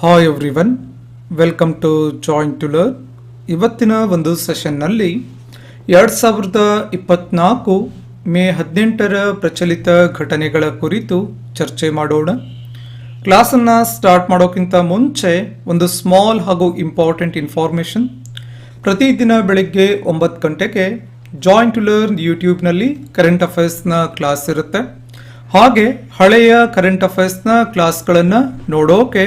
Hi everyone welcome to joint to learn ಇವತ್ತಿನ ಒಂದು ಸೆಷನ್ನಲ್ಲಿ ಎರಡು ಸಾವಿರದ ಇಪ್ಪತ್ತ್ನಾಲ್ಕು ಮೇ ಹದಿನೆಂಟರ ಪ್ರಚಲಿತ ಘಟನೆಗಳ ಕುರಿತು ಚರ್ಚೆ ಮಾಡೋಣ. ಕ್ಲಾಸನ್ನು ಸ್ಟಾರ್ಟ್ ಮಾಡೋಕ್ಕಿಂತ ಮುಂಚೆ ಒಂದು ಸ್ಮಾಲ್ ಹಾಗೂ ಇಂಪಾರ್ಟೆಂಟ್ ಇನ್ಫಾರ್ಮೇಷನ್ ಪ್ರತಿದಿನ ಬೆಳಗ್ಗೆ ಒಂಬತ್ತು ಗಂಟೆಗೆ ಜಾಯಿಂಟ್ ಟು ಲರ್ನ್ ಯೂಟ್ಯೂಬ್ನಲ್ಲಿ ಕರೆಂಟ್ ಅಫೇರ್ಸ್ನ ಕ್ಲಾಸ್ ಇರುತ್ತೆ. ಹಾಗೆ ಹಳೆಯ ಕರೆಂಟ್ ಅಫೇರ್ಸ್ನ ಕ್ಲಾಸ್ಗಳನ್ನು ನೋಡೋಕೆ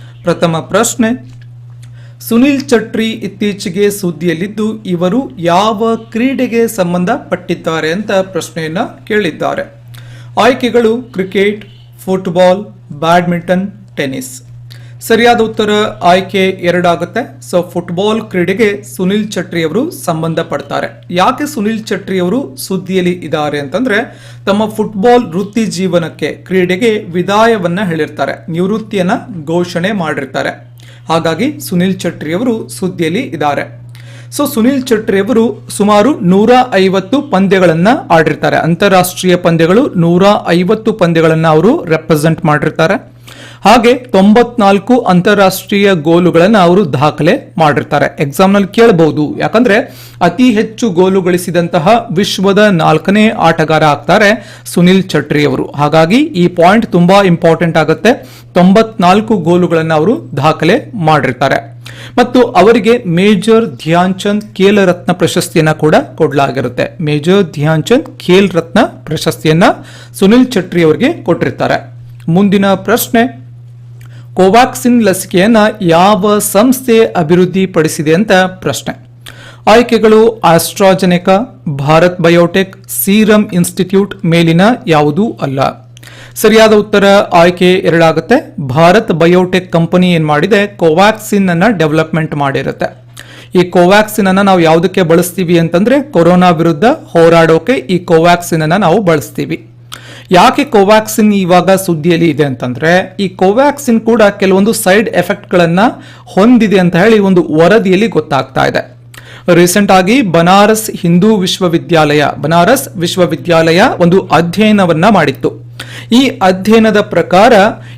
ಪ್ರಥಮ ಪ್ರಶ್ನೆ, ಸುನಿಲ್ ಚಟ್ರಿ ಇತ್ತೀಚೆಗೆ ಸುದ್ದಿಯಲ್ಲಿದ್ದು, ಇವರು ಯಾವ ಕ್ರೀಡೆಗೆ ಸಂಬಂಧಪಟ್ಟಿದ್ದಾರೆ ಅಂತ ಪ್ರಶ್ನೆಯನ್ನ ಕೇಳಿದ್ದಾರೆ. ಆಯ್ಕೆಗಳು ಕ್ರಿಕೆಟ್, ಫುಟ್ಬಾಲ್, ಬ್ಯಾಡ್ಮಿಂಟನ್ ಟೆನ್ನಿಸ್ ಸರಿಯಾದ ಉತ್ತರ ಆಯ್ಕೆ ಎರಡಾಗುತ್ತೆ. ಸೊ ಫುಟ್ಬಾಲ್ ಕ್ರೀಡೆಗೆ ಸುನಿಲ್ ಚಟ್ರಿ ಅವರು ಸಂಬಂಧಪಡ್ತಾರೆ. ಯಾಕೆ ಸುನಿಲ್ ಚಟ್ರಿ ಅವರು ಸುದ್ದಿಯಲ್ಲಿ ಇದ್ದಾರೆ ಅಂತಂದ್ರೆ, ತಮ್ಮ ಫುಟ್ಬಾಲ್ ವೃತ್ತಿ ಜೀವನಕ್ಕೆ ಕ್ರೀಡೆಗೆ ವಿದಾಯವನ್ನ ಹೇಳಿರ್ತಾರೆ. ನಿವೃತ್ತಿಯನ್ನ ಘೋಷಣೆ ಮಾಡಿರ್ತಾರೆ. ಹಾಗಾಗಿ ಸುನಿಲ್ ಚಟ್ರಿ ಅವರು ಸುದ್ದಿಯಲ್ಲಿ ಇದ್ದಾರೆ. ಸೊ ಸುನಿಲ್ ಚಟ್ರಿ ಅವರು ಸುಮಾರು ನೂರ ಐವತ್ತು ಪಂದ್ಯಗಳನ್ನ ಆಡಿರ್ತಾರೆ. ಅಂತಾರಾಷ್ಟ್ರೀಯ ಪಂದ್ಯಗಳು ನೂರ ಐವತ್ತು ಪಂದ್ಯಗಳನ್ನ ಅವರು ರೆಪ್ರೆಸೆಂಟ್ ಮಾಡಿರ್ತಾರೆ. ಹಾಗೆ ತೊಂಬತ್ನಾಲ್ಕು ಅಂತಾರಾಷ್ಟ್ರೀಯ ಗೋಲುಗಳನ್ನು ಅವರು ದಾಖಲೆ ಮಾಡಿರ್ತಾರೆ. ಎಕ್ಸಾಮ್ನಲ್ಲಿ ಕೇಳಬಹುದು ಯಾಕಂದ್ರೆ ಅತಿ ಹೆಚ್ಚು ಗೋಲು ಗಳಿಸಿದಂತಹ ವಿಶ್ವದ ನಾಲ್ಕನೇ ಆಟಗಾರ ಆಗ್ತಾರೆ ಸುನಿಲ್ ಚಟ್ರಿ ಅವರು. ಹಾಗಾಗಿ ಈ ಪಾಯಿಂಟ್ ತುಂಬಾ ಇಂಪಾರ್ಟೆಂಟ್ ಆಗುತ್ತೆ. ತೊಂಬತ್ನಾಲ್ಕು ಗೋಲುಗಳನ್ನು ಅವರು ದಾಖಲೆ ಮಾಡಿರ್ತಾರೆ. ಮತ್ತು ಅವರಿಗೆ ಮೇಜರ್ ಧ್ಯಾನ್ ಚಂದ್ ಖೇಲ್ ರತ್ನ ಪ್ರಶಸ್ತಿಯನ್ನ ಕೂಡ ಕೊಡಲಾಗಿರುತ್ತೆ. ಮೇಜರ್ ಧ್ಯಾನ್ ಚಂದ್ ಖೇಲ್ ರತ್ನ ಪ್ರಶಸ್ತಿಯನ್ನ ಸುನಿಲ್ ಚಟ್ರಿ ಅವರಿಗೆ ಕೊಟ್ಟಿರ್ತಾರೆ. ಮುಂದಿನ ಪ್ರಶ್ನೆ ಕೋವ್ಯಾಕ್ಸಿನ್ ಲಸಿಕೆಯನ್ನ ಯಾವ ಸಂಸ್ಥೆ ಅಭಿವೃದ್ಧಿಪಡಿಸಿದೆ ಅಂತ ಪ್ರಶ್ನೆ. ಆಯ್ಕೆಗಳು AstraZeneca, Bharat Biotech Serum Institute ಮೇಲಿನ ಯಾವುದೂ ಅಲ್ಲ. ಸರಿಯಾದ ಉತ್ತರ ಆಯ್ಕೆ ಎರಡಾಗುತ್ತೆ. ಭಾರತ್ ಬಯೋಟೆಕ್ ಕಂಪನಿ ಏನ್ ಮಾಡಿದೆ? ಕೋವ್ಯಾಕ್ಸಿನ್ ಅನ್ನ ಡೆವಲಪ್ಮೆಂಟ್ ಮಾಡಿರುತ್ತೆ. ಈ ಕೋವ್ಯಾಕ್ಸಿನ್ ಅನ್ನ ನಾವು ಯಾವುದಕ್ಕೆ ಬಳಸ್ತೀವಿ ಅಂತಂದ್ರೆ, ಕೊರೋನಾ ವಿರುದ್ಧ ಹೋರಾಡೋಕೆ ಈ ಕೋವ್ಯಾಕ್ಸಿನ್ ಅನ್ನ ನಾವು ಬಳಸ್ತೀವಿ. ಯಾಕೆ ಕೋವ್ಯಾಕ್ಸಿನ್ ಇವಾಗ ಸುದ್ದಿಯಲ್ಲಿ ಇದೆ ಅಂತಂದ್ರೆ, ಈ ಕೋವ್ಯಾಕ್ಸಿನ್ ಕೂಡ ಕೆಲವೊಂದು ಸೈಡ್ ಎಫೆಕ್ಟ್ಗಳನ್ನ ಹೊಂದಿದೆ ಅಂತ ಹೇಳಿ ಒಂದು ವರದಿಯಲ್ಲಿ ಗೊತ್ತಾಗ್ತಾ ಇದೆ. ರೀಸೆಂಟ್ ಆಗಿ ಬನಾರಸ್ ಹಿಂದೂ ವಿಶ್ವವಿದ್ಯಾಲಯ, ಬನಾರಸ್ ವಿಶ್ವವಿದ್ಯಾಲಯ ಒಂದು ಅಧ್ಯಯನವನ್ನ ಮಾಡಿತ್ತು. ಈ ಅಧ್ಯಯನದ ಪ್ರಕಾರ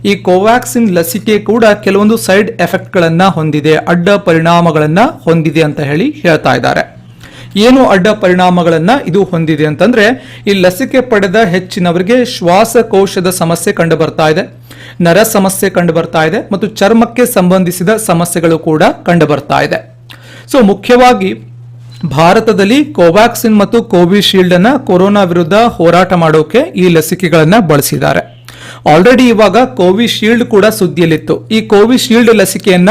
ಈ ಕೋವ್ಯಾಕ್ಸಿನ್ ಲಸಿಕೆ ಕೂಡ ಕೆಲವೊಂದು ಸೈಡ್ ಎಫೆಕ್ಟ್ಗಳನ್ನ ಹೊಂದಿದೆ, ಅಡ್ಡ ಪರಿಣಾಮಗಳನ್ನ ಹೊಂದಿದೆ ಅಂತ ಹೇಳಿ ಹೇಳ್ತಾ ಇದ್ದಾರೆ. ಏನು ಅಡ್ಡ ಪರಿಣಾಮಗಳನ್ನ ಇದು ಹೊಂದಿದೆ ಅಂತಂದ್ರೆ, ಈ ಲಸಿಕೆ ಪಡೆದ ಹೆಚ್ಚಿನವರಿಗೆ ಶ್ವಾಸಕೋಶದ ಸಮಸ್ಯೆ ಕಂಡು ಬರ್ತಾ ಇದೆ, ನರ ಸಮಸ್ಯೆ ಕಂಡು ಬರ್ತಾ ಇದೆ, ಮತ್ತು ಚರ್ಮಕ್ಕೆ ಸಂಬಂಧಿಸಿದ ಸಮಸ್ಯೆಗಳು ಕೂಡ ಕಂಡು ಬರ್ತಾ ಇದೆ. ಸೊ ಮುಖ್ಯವಾಗಿ ಭಾರತದಲ್ಲಿ ಕೋವ್ಯಾಕ್ಸಿನ್ ಮತ್ತು ಕೋವಿಶೀಲ್ಡ್ ಅನ್ನ ಕೊರೋನಾ ವಿರುದ್ಧ ಹೋರಾಟ ಮಾಡೋಕೆ ಈ ಲಸಿಕೆಗಳನ್ನ ಬಳಸಿದ್ದಾರೆ. ಆಲ್ರೆಡಿ ಇವಾಗ ಕೋವಿಶೀಲ್ಡ್ ಕೂಡ ಸುದ್ದಿಯಲ್ಲಿತ್ತು. ಈ ಕೋವಿಶೀಲ್ಡ್ ಲಸಿಕೆಯನ್ನ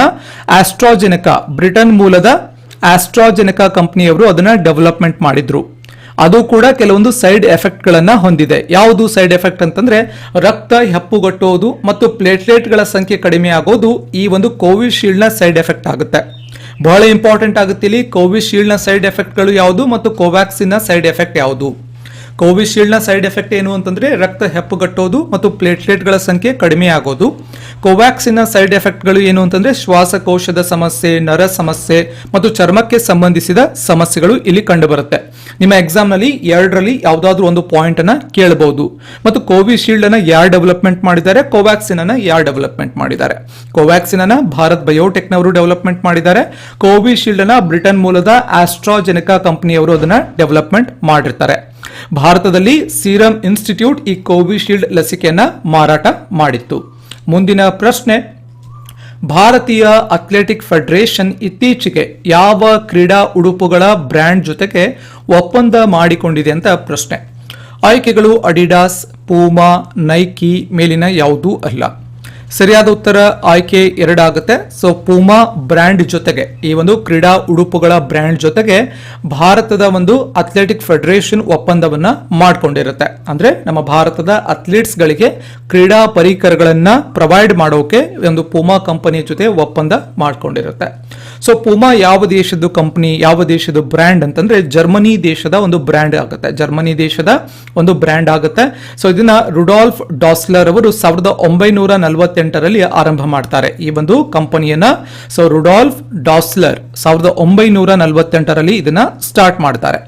ಆಸ್ಟ್ರಾಜೆನಿಕಾ, ಬ್ರಿಟನ್ ಮೂಲದ ಆಸ್ಟ್ರಾಜೆನೆಕಾ ಕಂಪ್ನಿಯವರು ಅದನ್ನ ಡೆವಲಪ್ಮೆಂಟ್ ಮಾಡಿದ್ರು. ಅದು ಕೂಡ ಕೆಲವೊಂದು ಸೈಡ್ ಎಫೆಕ್ಟ್ಗಳನ್ನ ಹೊಂದಿದೆ. ಯಾವುದು ಸೈಡ್ ಎಫೆಕ್ಟ್ ಅಂತಂದ್ರೆ ರಕ್ತ ಹೆಪ್ಪುಗಟ್ಟುವುದು ಮತ್ತು ಪ್ಲೇಟ್ಲೆಟ್ಗಳ ಸಂಖ್ಯೆ ಕಡಿಮೆ ಆಗೋದು ಈ ಒಂದು ಕೋವಿಶೀಲ್ಡ್ನ ಸೈಡ್ ಎಫೆಕ್ಟ್ ಆಗುತ್ತೆ. ಬಹಳ ಇಂಪಾರ್ಟೆಂಟ್ ಆಗುತ್ತೆ ಇಲ್ಲಿ ಕೋವಿಶೀಲ್ಡ್ನ ಸೈಡ್ ಎಫೆಕ್ಟ್ಗಳು ಯಾವುದು ಮತ್ತು ಕೋವ್ಯಾಕ್ಸಿನ್ನ ಸೈಡ್ ಎಫೆಕ್ಟ್ ಯಾವುದು. ಕೋವಿಶೀಲ್ಡ್ನ ಸೈಡ್ ಎಫೆಕ್ಟ್ ಏನು ಅಂತಂದ್ರೆ ರಕ್ತ ಹೆಪ್ಪುಗಟ್ಟೋದು ಮತ್ತು ಪ್ಲೇಟ್ಲೆಟ್ಗಳ ಸಂಖ್ಯೆ ಕಡಿಮೆ ಆಗೋದು. ಕೋವ್ಯಾಕ್ಸಿನ್ನ ಸೈಡ್ ಎಫೆಕ್ಟ್ಗಳು ಏನು ಅಂತಂದ್ರೆ ಶ್ವಾಸಕೋಶದ ಸಮಸ್ಯೆ, ನರ ಸಮಸ್ಯೆ ಮತ್ತು ಚರ್ಮಕ್ಕೆ ಸಂಬಂಧಿಸಿದ ಸಮಸ್ಯೆಗಳು ಇಲ್ಲಿ ಕಂಡುಬರುತ್ತೆ. ನಿಮ್ಮ ಎಕ್ಸಾಮ್ನಲ್ಲಿ ಎರಡರಲ್ಲಿ ಯಾವುದಾದ್ರೂ ಒಂದು ಪಾಯಿಂಟ್ ಅನ್ನ ಕೇಳಬಹುದು ಮತ್ತು ಕೋವಿಶೀಲ್ಡ್ ಅನ್ನ ಯಾರು ಡೆವಲಪ್ಮೆಂಟ್ ಮಾಡಿದ್ದಾರೆ? ಕೋವ್ಯಾಕ್ಸಿನ್ ಅನ್ನ ಯಾರು ಡೆವಲಪ್ಮೆಂಟ್ ಮಾಡಿದ್ದಾರೆ? ಕೋವ್ಯಾಕ್ಸಿನ್ ಅನ್ನ ಭಾರತ್ ಬಯೋಟೆಕ್ನವರು ಡೆವಲಪ್ಮೆಂಟ್ ಮಾಡಿದ್ದಾರೆ. ಕೋವಿಶೀಲ್ಡ್ ಅನ್ನ ಬ್ರಿಟನ್ ಮೂಲದ ಆಸ್ಟ್ರಾಜೆನೆಕಾ ಕಂಪನಿಯವರು ಅದನ್ನ ಡೆವಲಪ್ಮೆಂಟ್ ಮಾಡಿರ್ತಾರೆ. ಭಾರತದಲ್ಲಿ ಸೀರಂ ಇನ್ಸ್ಟಿಟ್ಯೂಟ್ ಈ ಕೋವಿಶೀಲ್ಡ್ ಲಸಿಕೆಯನ್ನ ಮಾರಾಟ ಮಾಡಿತ್ತು. ಮುಂದಿನ ಪ್ರಶ್ನೆ, ಭಾರತೀಯ ಅಥ್ಲೆಟಿಕ್ ಫೆಡರೇಷನ್ ಇತ್ತೀಚೆಗೆ ಯಾವ ಕ್ರೀಡಾ ಉಡುಪುಗಳ ಬ್ರ್ಯಾಂಡ್ ಜೊತೆಗೆ ಒಪ್ಪಂದ ಮಾಡಿಕೊಂಡಿದೆ ಅಂತ ಪ್ರಶ್ನೆ. ಆಯ್ಕೆಗಳು ಅಡಿಡಾಸ್, ಪೂಮಾ, ನೈಕಿ ಮೇಲಿನ ಯಾವುದೂ ಅಲ್ಲ. ಸರಿಯಾದ ಉತ್ತರ ಆಯ್ಕೆ ಎರಡಾಗುತ್ತೆ. ಸೊ ಪೂಮಾ ಬ್ರ್ಯಾಂಡ್ ಜೊತೆಗೆ, ಈ ಒಂದು ಕ್ರೀಡಾ ಉಡುಪುಗಳ ಬ್ರ್ಯಾಂಡ್ ಜೊತೆಗೆ ಭಾರತದ ಒಂದು ಅಥ್ಲೆಟಿಕ್ ಫೆಡರೇಷನ್ ಒಪ್ಪಂದವನ್ನ ಮಾಡಿಕೊಂಡಿರುತ್ತೆ. ಅಂದ್ರೆ ನಮ್ಮ ಭಾರತದ ಅಥ್ಲೀಟ್ಸ್ ಗಳಿಗೆ ಕ್ರೀಡಾ ಪರಿಕರಗಳನ್ನ ಪ್ರೊವೈಡ್ ಮಾಡೋಕೆ ಒಂದು ಪೂಮಾ ಕಂಪನಿಯ ಜೊತೆ ಒಪ್ಪಂದ ಮಾಡ್ಕೊಂಡಿರುತ್ತೆ. ಸೊ ಪುಮಾ ಯಾವ ದೇಶದ ಕಂಪ್ನಿ ಯಾವ ದೇಶದ ಬ್ರ್ಯಾಂಡ್ ಅಂತಂದ್ರೆ ಜರ್ಮನಿ ದೇಶದ ಒಂದು ಬ್ರ್ಯಾಂಡ್ ಆಗುತ್ತೆ. ಜರ್ಮನಿ ದೇಶದ ಒಂದು ಬ್ರ್ಯಾಂಡ್ ಆಗುತ್ತೆ. ಸೊ ಇದನ್ನ ರುಡಾಲ್ಫ್ ಡಾಸ್ಲರ್ ಅವರು ಸಾವಿರದ ಒಂಬೈನೂರ ನಲವತ್ತೆಂಟರಲ್ಲಿ ಆರಂಭ ಮಾಡ್ತಾರೆ. ಈ ಒಂದು ಕಂಪನಿಯನ್ನ ಸೊ ರುಡಾಲ್ಫ್ ಡಾಸ್ಲರ್ ಸಾವಿರದ ಒಂಬೈನೂರ ನಲವತ್ತೆಂಟರಲ್ಲಿ ಇದನ್ನ ಸ್ಟಾರ್ಟ್ ಮಾಡ್ತಾರೆ.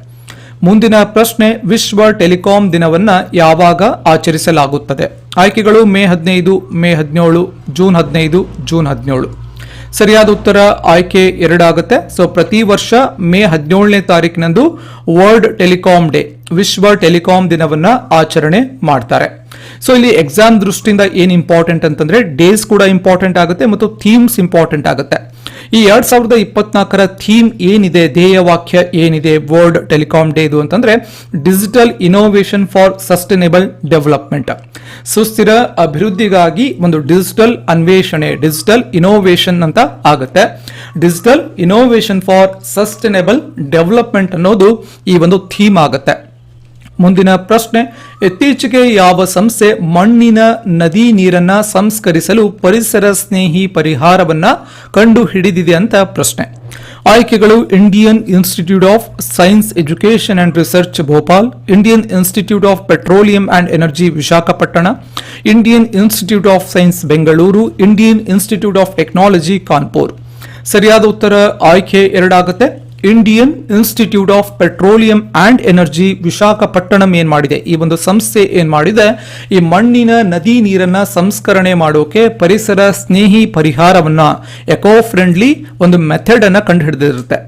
ಮುಂದಿನ ಪ್ರಶ್ನೆ, ವಿಶ್ವ ಟೆಲಿಕಾಂ ದಿನವನ್ನ ಯಾವಾಗ ಆಚರಿಸಲಾಗುತ್ತದೆ? ಆಯ್ಕೆಗಳು ಮೇ ಹದಿನೈದು, ಮೇ ಹದಿನೇಳು, ಜೂನ್ ಹದಿನೈದು, ಜೂನ್ ಹದಿನೇಳು. ಸರಿಯಾದ ಉತ್ತರ ಆಯ್ಕೆ ಎರಡಾಗುತ್ತೆ. ಸೊ ಪ್ರತಿ ವರ್ಷ ಮೇ ಹದಿನೇಳನೇ ತಾರೀಕಿನಂದು ವರ್ಲ್ಡ್ ಟೆಲಿಕಾಂ ಡೇ ವಿಶ್ವ ಟೆಲಿಕಾಂ ದಿನವನ್ನ ಆಚರಣೆ ಮಾಡ್ತಾರೆ. ಸೊ ಇಲ್ಲಿ ಎಕ್ಸಾಮ್ ದೃಷ್ಟಿಯಿಂದ ಏನ್ ಇಂಪಾರ್ಟೆಂಟ್ ಅಂತಂದ್ರೆ ಡೇಸ್ ಕೂಡ ಇಂಪಾರ್ಟೆಂಟ್ ಆಗುತ್ತೆ ಮತ್ತು ಥೀಮ್ಸ್ ಇಂಪಾರ್ಟೆಂಟ್ ಆಗುತ್ತೆ. ಈ ಎರಡ್ ಸಾವಿರದ ಇಪ್ಪತ್ನಾಲ್ಕರ ಥೀಮ್ ಏನಿದೆ ಧ್ಯೇಯ ವಾಕ್ಯ ಏನಿದೆ, ವರ್ಲ್ಡ್ ಟೆಲಿಕಾಂ ಡೇ ಇದು ಅಂತಂದ್ರೆ digital innovation for sustainable development. ಸುಸ್ಥಿರ ಅಭಿವೃದ್ಧಿಗಾಗಿ ಒಂದು ಡಿಜಿಟಲ್ ಅನ್ವೇಷಣೆ, ಡಿಜಿಟಲ್ ಇನೋವೇಷನ್ ಅಂತ ಆಗುತ್ತೆ. Digital innovation for sustainable development ಅನ್ನೋದು ಈ ಒಂದು ಥೀಮ್ ಆಗುತ್ತೆ. ಮುಂದಿನ ಪ್ರಶ್ನೆ, ಇತ್ತೀಚೆಗೆ ಯಾವ ಸಂಸ್ಥೆ ಮಣ್ಣಿನ ನದಿ ನೀರನ್ನ ಸಂಸ್ಕರಿಸಲು ಪರಿಸರ ಸ್ನೇಹಿ ಪರಿಹಾರವನ್ನ ಕಂಡು ಹಿಡಿದಿದೆ ಅಂತ ಪ್ರಶ್ನೆ. ಆಯ್ಕೆಗಳು, Indian Institute of Science Education and Research, Bhopal. Indian Institute of Petroleum and Energy, Visakhapatnam. Indian Institute of Science, Bengaluru. Indian Institute of Technology, Kanpur. ಸರಿಯಾದ ಉತ್ತರ, ಆಯ್ಕೆ ಎರಡಾಗುತ್ತೆ. Indian Institute of Petroleum and Energy Visakhapatnam ಏನ್ ಮಾಡಿದೆ? ಈ ಒಂದು ಸಂಸ್ಥೆ ಏನ್ ಮಾಡಿದೆ? ಈ ಮಣ್ಣಿನ ನದಿ ನೀರನ್ನ ಸಂಸ್ಕರಣೆ ಮಾಡೋಕೆ ಪರಿಸರ ಸ್ನೇಹಿ ಪರಿಹಾರವನ್ನ ಎಕೋ ಫ್ರೆಂಡ್ಲಿ ಒಂದು ಮೆಥಡ್ ಅನ್ನ ಕಂಡು ಹಿಡಿದಿರುತ್ತೆ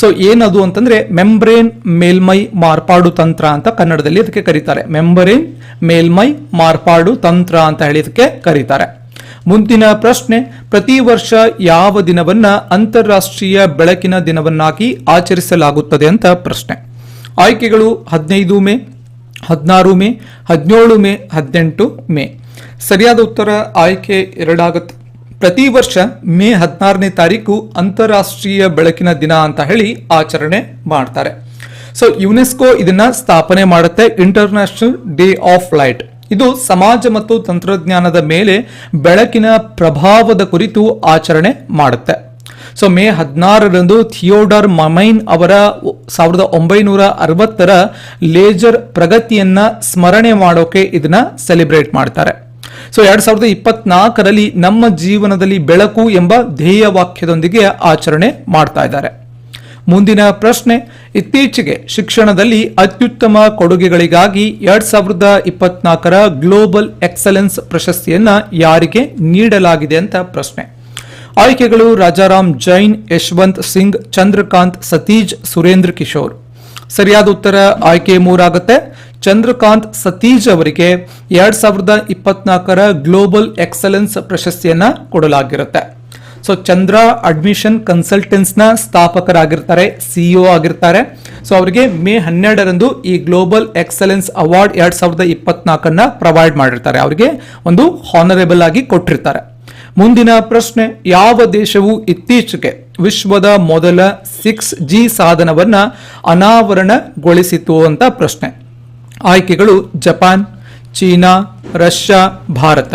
ಸೊ ಏನದು ಅಂತಂದ್ರೆ ಮೆಂಬ್ರೇನ್ ಮೇಲ್ಮೈ ಮಾರ್ಪಾಡು ತಂತ್ರ ಅಂತ ಕನ್ನಡದಲ್ಲಿ ಅದಕ್ಕೆ ಕರೀತಾರೆ. ಮೆಂಬ್ರೇನ್ ಮೇಲ್ಮೈ ಮಾರ್ಪಾಡು ತಂತ್ರ ಅಂತ ಹೇಳಿದಕ್ಕೆ ಕರೀತಾರೆ. ಮುಂದಿನ ಪ್ರಶ್ನೆ, ಪ್ರತಿ ವರ್ಷ ಯಾವ ದಿನವನ್ನ ಅಂತಾರಾಷ್ಟ್ರೀಯ ಬೆಳಕಿನ ದಿನವನ್ನಾಗಿ ಆಚರಿಸಲಾಗುತ್ತದೆ ಅಂತ ಪ್ರಶ್ನೆ. ಆಯ್ಕೆಗಳು ಹದಿನೈದು ಮೇ, ಹದಿನಾರು ಮೇ, ಹದಿನೇಳು ಮೇ, ಹದಿನೆಂಟು ಮೇ. ಸರಿಯಾದ ಉತ್ತರ ಆಯ್ಕೆ ಎರಡಾಗುತ್ತೆ. ಪ್ರತಿ ವರ್ಷ ಮೇ ಹದಿನಾರನೇ ತಾರೀಕು ಅಂತಾರಾಷ್ಟ್ರೀಯ ಬೆಳಕಿನ ದಿನ ಅಂತ ಹೇಳಿ ಆಚರಣೆ ಮಾಡ್ತಾರೆ. ಸೊ ಯುನೆಸ್ಕೋ ಇದನ್ನ ಸ್ಥಾಪನೆ ಮಾಡುತ್ತೆ ಇಂಟರ್ನ್ಯಾಷನಲ್ ಡೇ ಆಫ್ ಲೈಟ್ ಇದು ಸಮಾಜ ಮತ್ತು ತಂತ್ರಜ್ಞಾನದ ಮೇಲೆ ಬೆಳಕಿನ ಪ್ರಭಾವದ ಕುರಿತು ಆಚರಣೆ ಮಾಡುತ್ತೆ. ಸೊ ಮೇ ಹದಿನಾರರಂದು ಥಿಯೋಡರ್ ಮಮೈನ್ ಅವರ ಸಾವಿರದ ಒಂಬೈನೂರ ಅರವತ್ತರ ಲೇಜರ್ ಪ್ರಗತಿಯನ್ನ ಸ್ಮರಣೆ ಮಾಡೋಕೆ ಇದನ್ನ ಸೆಲೆಬ್ರೇಟ್ ಮಾಡ್ತಾರೆ. ಸೊ ಎರಡ್ ಸಾವಿರದ ಇಪ್ಪತ್ನಾಲ್ಕರಲ್ಲಿ ನಮ್ಮ ಜೀವನದಲ್ಲಿ ಬೆಳಕು ಎಂಬ ಧ್ಯೇಯ ವಾಕ್ಯದೊಂದಿಗೆ ಆಚರಣೆ ಮಾಡ್ತಾ ಇದ್ದಾರೆ. ಮುಂದಿನ ಪ್ರಶ್ನೆ, ಇತ್ತೀಚೆಗೆ ಶಿಕ್ಷಣದಲ್ಲಿ ಅತ್ಯುತ್ತಮ ಕೊಡುಗೆಗಳಿಗಾಗಿ ಎರಡ್ ಸಾವಿರದ ಇಪ್ಪತ್ನಾಲ್ಕರ ಗ್ಲೋಬಲ್ ಎಕ್ಸಲೆನ್ಸ್ ಪ್ರಶಸ್ತಿಯನ್ನ ಯಾರಿಗೆ ನೀಡಲಾಗಿದೆ ಅಂತ ಪ್ರಶ್ನೆ. ಆಯ್ಕೆಗಳು ರಾಜಾರಾಮ್ ಜೈನ್, ಯಶವಂತ್ ಸಿಂಗ್, ಚಂದ್ರಕಾಂತ್ ಸತೀಜ್, ಸುರೇಂದ್ರ ಕಿಶೋರ್. ಸರಿಯಾದ ಉತ್ತರ ಆಯ್ಕೆ ಮೂರಾಗುತ್ತೆ. ಚಂದ್ರಕಾಂತ್ ಸತೀಜ್ ಅವರಿಗೆ ಎರಡ್ ಸಾವಿರದ ಇಪ್ಪತ್ನಾಲ್ಕರ ಗ್ಲೋಬಲ್ ಎಕ್ಸಲೆನ್ಸ್ ಪ್ರಶಸ್ತಿಯನ್ನ ಕೊಡಲಾಗಿರುತ್ತೆ. ಸೊ ಚಂದ್ರ ಅಡ್ಮಿಷನ್ ಕನ್ಸಲ್ಟೆನ್ಸ್ನ ಸ್ಥಾಪಕರಾಗಿರ್ತಾರೆ ಸಿಇಒ ಆಗಿರ್ತಾರೆ. ಸೊ ಅವರಿಗೆ ಮೇ ಹನ್ನೆರಡರಂದು ಈ ಗ್ಲೋಬಲ್ ಎಕ್ಸಲೆನ್ಸ್ ಅವಾರ್ಡ್ ಎರಡ್ ಸಾವಿರದ ಇಪ್ಪತ್ನಾಲ್ಕನ್ನ ಪ್ರೊವೈಡ್ ಮಾಡಿರ್ತಾರೆ. ಅವರಿಗೆ ಒಂದು ಹಾನರೇಬಲ್ ಆಗಿ ಕೊಟ್ಟಿರ್ತಾರೆ. ಮುಂದಿನ ಪ್ರಶ್ನೆ, ಯಾವ ದೇಶವು ಇತ್ತೀಚೆಗೆ ವಿಶ್ವದ ಮೊದಲ ಸಿಕ್ಸ್ ಜಿ ಸಾಧನವನ್ನ ಅನಾವರಣಗೊಳಿಸಿತು ಅಂತ ಪ್ರಶ್ನೆ. ಆಯ್ಕೆಗಳು, ಜಪಾನ್, ಚೀನಾ, ರಷ್ಯಾ, ಭಾರತ.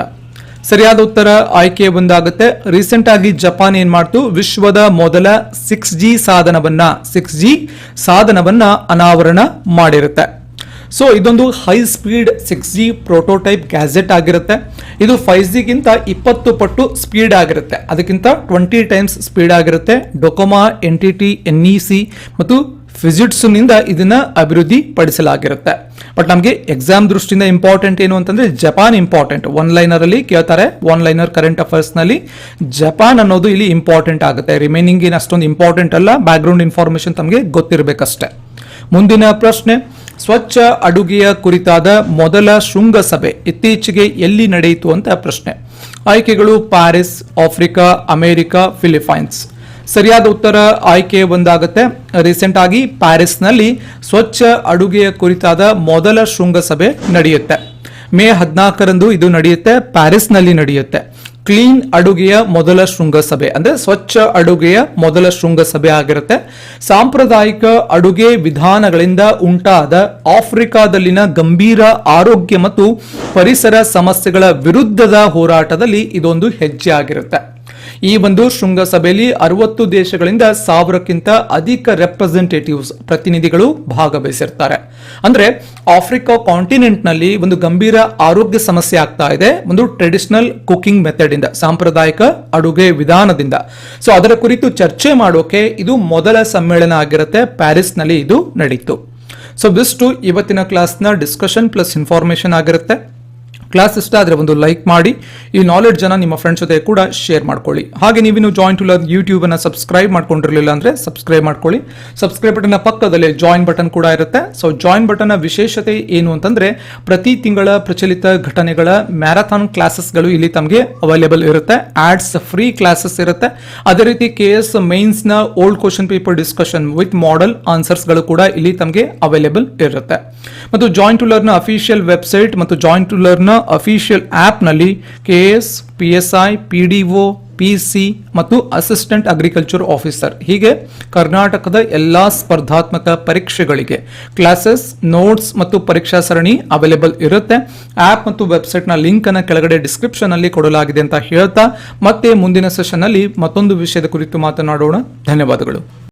ಸರಿಯಾದ ಉತ್ತರ ಆಯ್ಕೆ ಒಂದಾಗುತ್ತೆ. ರೀಸೆಂಟ್ ಆಗಿ ಜಪಾನ್ ಏನ್ ಮಾಡ್ತು? ವಿಶ್ವದ ಮೊದಲ ಸಿಕ್ಸ್ ಜಿ ಸಾಧನವನ್ನ ಸಿಕ್ಸ್ ಜಿ ಸಾಧನವನ್ನ ಅನಾವರಣ ಮಾಡಿರುತ್ತೆ. ಸೊ ಇದೊಂದು high speed six G prototype gadget ಆಗಿರುತ್ತೆ. ಇದು ಫೈವ್ ಜಿಗಿಂತ ಇಪ್ಪತ್ತು ಪಟ್ಟು ಸ್ಪೀಡ್ ಆಗಿರುತ್ತೆ. ಅದಕ್ಕಿಂತ ಟ್ವೆಂಟಿ ಟೈಮ್ಸ್ ಸ್ಪೀಡ್ ಆಗಿರುತ್ತೆ. Docomo N T T N C ಮತ್ತು ಫಿಸಿಟ್ಸ್ನಿಂದ ಇದನ್ನ ಅಭಿವೃದ್ಧಿ ಪಡಿಸಲಾಗಿರುತ್ತೆ ಬಟ್ ನಮಗೆ ಎಕ್ಸಾಮ್ ದೃಷ್ಟಿಯಿಂದ ಇಂಪಾರ್ಟೆಂಟ್ ಏನು ಅಂತಂದ್ರೆ ಜಪಾನ್ ಇಂಪಾರ್ಟೆಂಟ್ ಒನ್ ಲೈನರ್ ಅಲ್ಲಿ ಕೇಳ್ತಾರೆ ಒನ್ ಲೈನರ್ ಕರೆಂಟ್ ಅಫೇರ್ಸ್ನಲ್ಲಿ ಜಪಾನ್ ಅನ್ನೋದು ಇಲ್ಲಿ ಇಂಪಾರ್ಟೆಂಟ್ ಆಗುತ್ತೆ. ರಿಮೈನಿಂಗ್ ಏನು ಅಷ್ಟೊಂದು ಇಂಪಾರ್ಟೆಂಟ್ ಅಲ್ಲ ಬ್ಯಾಕ್ ಗ್ರೌಂಡ್ ಇನ್ಫಾರ್ಮೇಶನ್ ತಮಗೆ ಗೊತ್ತಿರಬೇಕಷ್ಟೇ. ಮುಂದಿನ ಪ್ರಶ್ನೆ, ಸ್ವಚ್ಛ ಅಡುಗೆಯ ಕುರಿತಾದ ಮೊದಲ ಶೃಂಗಸಭೆ ಇತ್ತೀಚೆಗೆ ಎಲ್ಲಿ ನಡೆಯಿತು ಅಂತ ಪ್ರಶ್ನೆ. ಆಯ್ಕೆಗಳು ಪ್ಯಾರಿಸ್, ಆಫ್ರಿಕಾ, ಅಮೆರಿಕ ಫಿಲಿಪೈನ್ಸ್ ಸರಿಯಾದ ಉತ್ತರ ಆಯ್ಕೆ ಒಂದಾಗುತ್ತೆ. ರೀಸೆಂಟ್ ಆಗಿ ಪ್ಯಾರಿಸ್ನಲ್ಲಿ ಸ್ವಚ್ಛ ಅಡುಗೆಯ ಕುರಿತಾದ ಮೊದಲ ಶೃಂಗಸಭೆ ನಡೆಯುತ್ತೆ. ಮೇ ಹದಿನಾಲ್ಕರಂದು ಇದು ನಡೆಯುತ್ತೆ, ಪ್ಯಾರಿಸ್ನಲ್ಲಿ ನಡೆಯುತ್ತೆ. ಕ್ಲೀನ್ ಅಡುಗೆಯ ಮೊದಲ ಶೃಂಗಸಭೆ, ಅಂದ್ರೆ ಸ್ವಚ್ಛ ಅಡುಗೆಯ ಮೊದಲ ಶೃಂಗಸಭೆ ಆಗಿರುತ್ತೆ. ಸಾಂಪ್ರದಾಯಿಕ ಅಡುಗೆ ವಿಧಾನಗಳಿಂದ ಉಂಟಾದ ಆಫ್ರಿಕಾದಲ್ಲಿನ ಗಂಭೀರ ಆರೋಗ್ಯ ಮತ್ತು ಪರಿಸರ ಸಮಸ್ಯೆಗಳ ವಿರುದ್ಧದ ಹೋರಾಟದಲ್ಲಿ ಇದೊಂದು ಹೆಜ್ಜೆ ಆಗಿರುತ್ತೆ ಈ ಒಂದು ಶೃಂಗಸಭೆಯಲ್ಲಿ ಅರವತ್ತು ದೇಶಗಳಿಂದ ಸಾವಿರಕ್ಕಿಂತ ಅಧಿಕ ರೆಪ್ರೆಸೆಂಟೇಟಿವ್ಸ್ ಪ್ರತಿನಿಧಿಗಳು ಭಾಗವಹಿಸಿರ್ತಾರೆ. ಅಂದ್ರೆ ಆಫ್ರಿಕಾ ಕಾಂಟಿನೆಂಟ್ನಲ್ಲಿ ಒಂದು ಗಂಭೀರ ಆರೋಗ್ಯ ಸಮಸ್ಯೆ ಆಗ್ತಾ ಇದೆ. ಒಂದು ಟ್ರೆಡಿಷನಲ್ ಕುಕಿಂಗ್ ಮೆಥಡ್ ಇಂದ, ಸಾಂಪ್ರದಾಯಿಕ ಅಡುಗೆ ವಿಧಾನದಿಂದ. ಸೊ ಅದರ ಕುರಿತು ಚರ್ಚೆ ಮಾಡೋಕೆ ಇದು ಮೊದಲ ಸಮ್ಮೇಳನ ಆಗಿರುತ್ತೆ. ಪ್ಯಾರಿಸ್ನಲ್ಲಿ ಇದು ನಡೀತು. ಸೊ ಬಿಸ್ಟು ಇವತ್ತಿನ ಕ್ಲಾಸ್ನ ಡಿಸ್ಕಷನ್ ಪ್ಲಸ್ ಇನ್ಫಾರ್ಮೇಶನ್ ಆಗಿರುತ್ತೆ. ಕ್ಲಾಸ್ ಇಷ್ಟ ಆದರೆ ಒಂದು ಲೈಕ್ ಮಾಡಿ. ಈ ನಾಲೆಡ್ಜ್ ಅನ್ನ ನಿಮ್ಮ ಫ್ರೆಂಡ್ಸ್ ಜೊತೆ ಕೂಡ ಶೇರ್ ಮಾಡ್ಕೊಳ್ಳಿ. ಹಾಗೆ ನೀವಿನ್ನು ಜಾಯಿನ್ ಟು ಲರ್ನ್ ಯೂಟ್ಯೂಬ್ ಅನ್ನ ಸಬ್ಸ್ಕ್ರೈಬ್ ಮಾಡ್ಕೊಂಡಿರಲಿಲ್ಲ ಅಂದ್ರೆ ಸಬ್ಸ್ಕ್ರೈಬ್ ಮಾಡ್ಕೊಳ್ಳಿ. ಸಬ್ಸ್ಕ್ರೈಬ್ ಬಟನ್ ಪಕ್ಕದಲ್ಲಿ ಜಾಯಿನ್ ಬಟನ್ ಕೂಡ ಇರುತ್ತೆ. ಸೊ ಜಾಯಿನ್ ಬಟನ್ ವಿಶೇಷತೆ ಏನು ಅಂತಂದ್ರೆ ಪ್ರತಿ ತಿಂಗಳ ಪ್ರಚಲಿತ ಘಟನೆಗಳ ಮ್ಯಾರಥಾನ್ ಕ್ಲಾಸಸ್ಗಳು ಇಲ್ಲಿ ತಮಗೆ ಅವೈಲೇಬಲ್ ಇರುತ್ತೆ. ಆಡ್ಸ್ ಫ್ರೀ ಕ್ಲಾಸಸ್ ಇರುತ್ತೆ. ಅದೇ ರೀತಿ K S ಮೈನ್ಸ್ನ old question paper discussion with model ಆನ್ಸರ್ಸ್ಗಳು ಕೂಡ ಇಲ್ಲಿ ತಮಗೆ ಅವೈಲೇಬಲ್ ಇರುತ್ತೆ. ಮತ್ತು joint to learn official website ಮತ್ತು ಜಾಯಿಂಟ್ ಟು ಲರ್ನ್ ಅಫಿಷಿಯಲ್ ಆ್ಯಪ್ನಲ್ಲಿ ನಲ್ಲಿ K S P S I P D O P C ಮತ್ತು ಅಸಿಸ್ಟೆಂಟ್ ಅಗ್ರಿಕಲ್ಚರ್ ಆಫೀಸರ್ ಹೀಗೆ ಕರ್ನಾಟಕದ ಎಲ್ಲಾ ಸ್ಪರ್ಧಾತ್ಮಕ ಪರೀಕ್ಷೆಗಳಿಗೆ ಕ್ಲಾಸಸ್ ನೋಟ್ಸ್ ಮತ್ತು ಪರೀಕ್ಷಾ ಸರಣಿ ಅವೈಲೇಬಲ್ ಇರುತ್ತೆ. ಆ್ಯಪ್ ಮತ್ತು ವೆಬ್ಸೈಟ್ನ ಲಿಂಕನ್ನು ಕೆಳಗಡೆ ಡಿಸ್ಕ್ರಿಪ್ಷನ್ನಲ್ಲಿ ಕೊಡಲಾಗಿದೆ ಅಂತ ಹೇಳ್ತಾ ಮತ್ತೆ ಮುಂದಿನ ಸೆಷನ್ನಲ್ಲಿ ಮತ್ತೊಂದು ವಿಷಯದ ಕುರಿತು ಮಾತನಾಡೋಣ. ಧನ್ಯವಾದಗಳು.